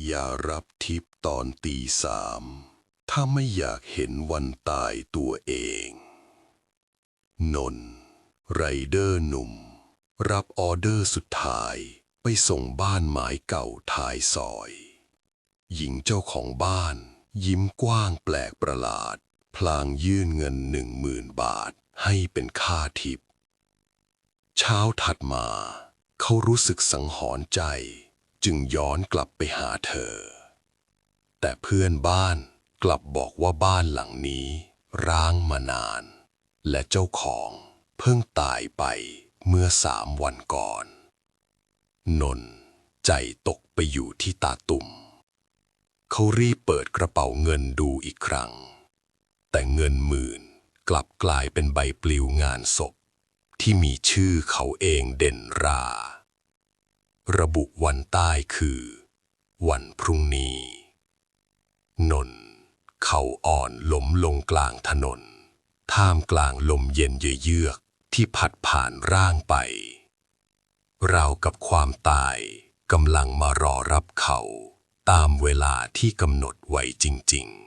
อย่ารับทิปตอนตีสาม ถ้าไม่อยากเห็นวันตายตัวเอง นนท์ไรเดอร์หนุ่ม รับออเดอร์สุดท้ายไปส่งบ้านไม้เก่าท้ายซอย หญิงเจ้าของบ้าน ยิ้มกว้างแปลกประหลาด พลางยื่นเงินหนึ่งหมื่นบาทให้เป็นค่าทิป เช้าถัดมา เขารู้สึกสังหรณ์ใจ จึงย้อนกลับไปหาเธอ แต่เพื่อนบ้านกลับบอกว่าบ้านหลังนี้ ร้างมานาน และเจ้าของเพิ่งตายไปเมื่อสามวันก่อน นนท์ใจตกไปอยู่ที่ตาตุ่ม เขารีบเปิดกระเป๋าเงินดูอีกครั้ง แต่เงินหมื่นกลับกลายเป็นใบปลิวงานศพ ที่มีชื่อเขาเองเด่นรา ระบุวันใต้คือ วันพรุ่งนี้ นน เขาอ่อนล้มลงกลางถนน ท่ามกลางลมเย็นเยือกที่พัดผ่านร่างไป ราวกับความตายกำลังมารอรับเขา ตามเวลาที่กำหนดไว้จริง ๆ